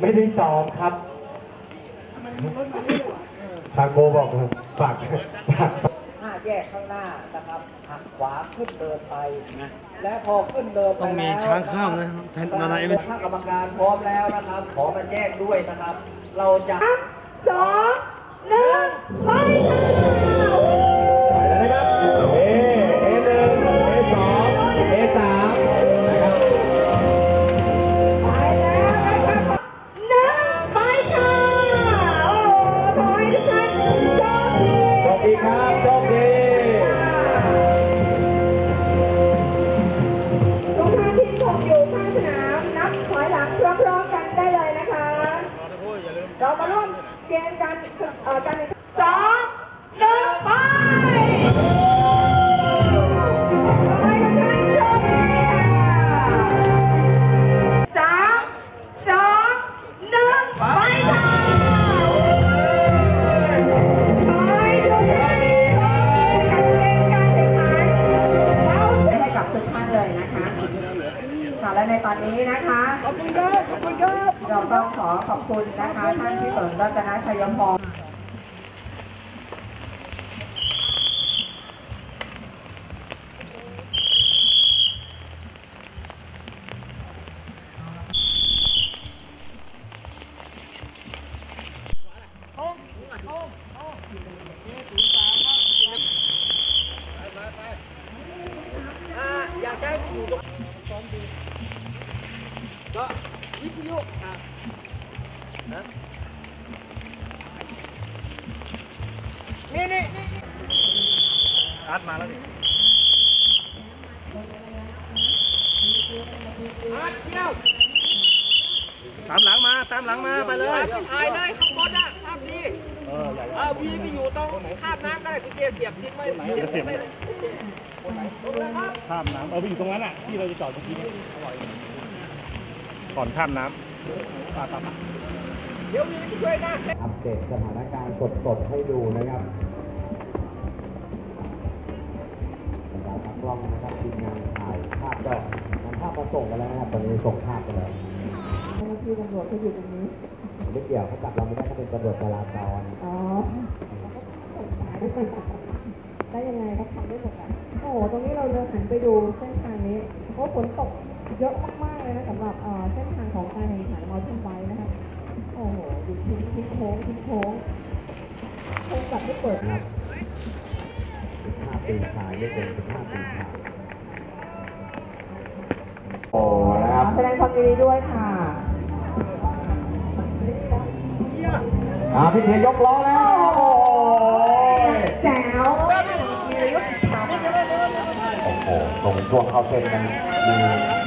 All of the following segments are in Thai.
ไม่ได้ซ้อมครับทางโกบอกฝากฝากห้าแยกข้างหน้านะครับหักขวาขึ้นเดินไปนะและพอขึ้นเดินไปต้องมีแล้วช้างข้ามนะแทนนานาเอเวนถ้ากรรมการพร้อมแล้วนะครับ ขอมาแจ้งด้วยนะครับ เราจะสอง เอ่อกันสองหนึ่งไปขอให้ทุกท่านโชคดีค่ะสามสองหนึ่งไปค่ะขอให้ทุกท่านโชคดีกับเกมการแข่งขันเราจะให้กับทุกท่านเลยนะคะค่ะและในตอนนี้นะคะ ขอบคุณครับ ขอบคุณครับ เราต้องขอขอบคุณนะคะ ท่านที่สนรัตนชัยพรอ อาร์ตมาแล้วนี่อาเที่ยวตามหลังมาตามหลังมาไปเลยถ่ายเลยข้างบนอะภาพดีเออใหญ่เอาวีไปอยู่ตรงคาบน้ำก็ได้คุณเจเสียบทิ้งไว้เสียบทิ้งไว้เลยตรงเลยครับข้ามน้ำเอาไปอยู่ตรงนั้นอะที่เราจะจอดเมื่อกี้นี้อร่อยก่อนข้ามน้ำปลาปลาปลาเดี๋ยววีช่วยนะอัปเดตสถานการณ์สดๆให้ดูนะครับ บรรดาตากล้องนะครับทีมงานถ่ายภาพก็นำภาพมาส่งกันแล้วนะครับตอนนี้ส่งภาพไปแล้วเจ้าหน้าที่ตำรวจเขาอยู่ตรงนี้ ไม่เกี่ยวเขาจับเราไม่ได้เขาเป็นตำรวจจราจรอ๋อได้ยังไงก็ทำได้หมดแหละโอ้โหตรงนี้เราเดินหันไปดูเส้นทางนี้โอ้ฝนตกเยอะมากๆเลยนะสำหรับเอ่อเส้นทางของการแข่งขันมอเตอร์ไบค์นะคะโอ้โหดูทิ้งทิ้งโค้งทิ้งโค้งโค้งแบบไม่เปิดนะ ครับ15ปีชายไม่เกิน15ปีชายโอ้นะครับแสดงความยินดีด้วยค่ะอ่าพี่เทียยกล้อแล้ว โอ้ยแจ๋วมีระยุทธ์ทำโอ้โหตรงช่วงเข้าเส้นกันมี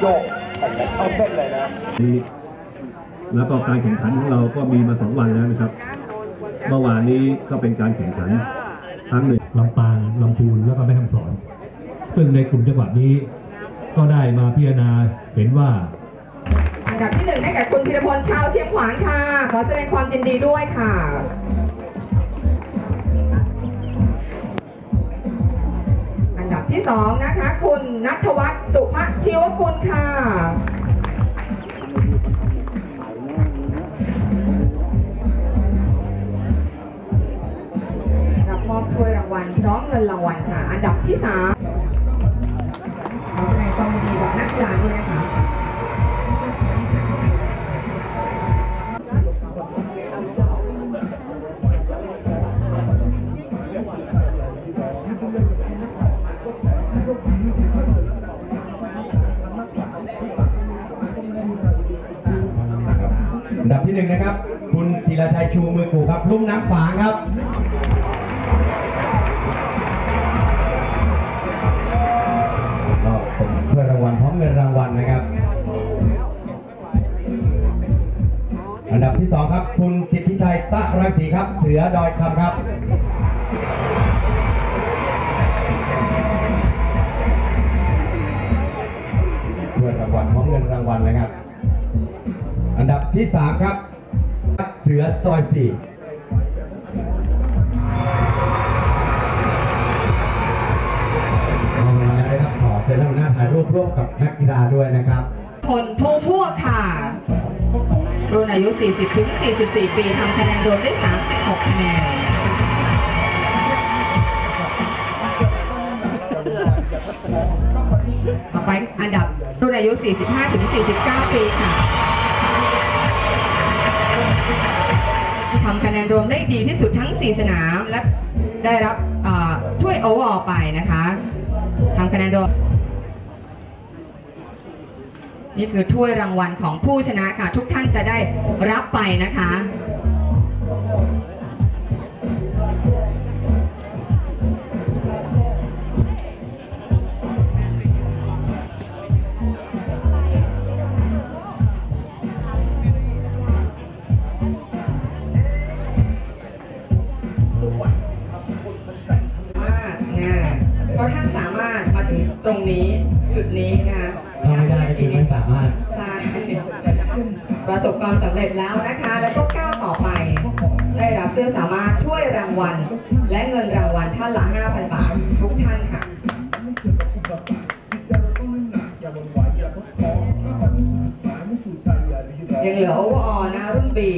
โยกแต่งกันเข้าเส้นเลยนะแล้วก็การแข่งขันของเราก็มีมาสองวันแล้วนะครับ เมื่อวานนี้ก็เป็นการแข่งขันทั้งหนึ่ง ลำปางลำพูนแล้วก็แม่ฮ่องสอน ซึ่งในกลุ่มจังหวัดนี้ก็ได้มาพิจารณาเห็นว่า อันดับที่หนึ่งได้แก่คุณพิรพลชาวเชียงขวางค่ะ ขอแสดงความยินดีด้วยค่ะ อันดับที่สองนะคะ คุณนัทวัฒน์สุภชิวกุลค่ะ ถ้วยรางวัลพร้อมเงินรางวัลค่ะ อันดับที่สามขอแสดงความยินดีกับนักกีฬาด้วยนะคะ อันดับที่หนึ่งนะครับ คุณศิลาชัยชูมือกูครับลุ่มน้ำฝางครับก็เป็นเพื่อรางวัลพร้อมเงินรางวัลนะครับ อันดับที่สองครับ คุณสิทธิชัยตะรังสีครับ เสือดอยคำครับเพื่อรางวัลพร้อมเงินรางวัลนะครับ ที่ 3 ครับ เสือซอยสี่เอามาแล้วนะครับขอเชิญท่านหัวหน้าถ่ายรูปร่วมกับนักกีฬาด้วยนะครับผลทูพวค่ะรุ่นอายุ 40 ถึง 44 ปีทำคะแนนรวมได้ 36 คะแนน ต่อไปอันดับรุ่นอายุ 45 ถึง 49 ปีค่ะ ทำคะแนนรวมได้ดีที่สุดทั้ง 4 สนาม และได้รับอ่าถ้วยโอเวอร์ไปนะคะทำคะแนนรวม นี่คือถ้วยรางวัลของผู้ชนะค่ะ ทุกท่านจะได้รับไปนะคะ ราะท่านสามารถมาถึงตรงนี้จุดนี้นะคะถ้าไม่ได้ก็คือไม่สามารถใช่ประสบความสำเร็จแล้วนะคะ แล้วก็ก้าวต่อไป ได้รับเสื้อสามารถถ้วยรางวัล และเงินรางวัลท่านละ 5,000 บาททุกท่านค่ะยังเหลือโอเวอร์ออลนะรุ่นปี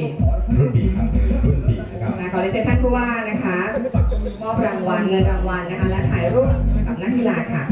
รุ่นปีครับรุ่นปีนะครับนะขอเรียนเชิญท่านผู้ว่านะคะมอบรางวัลเงินรางวัลนะคะและถ่ายรูปกับ นักกีฬาค่ะ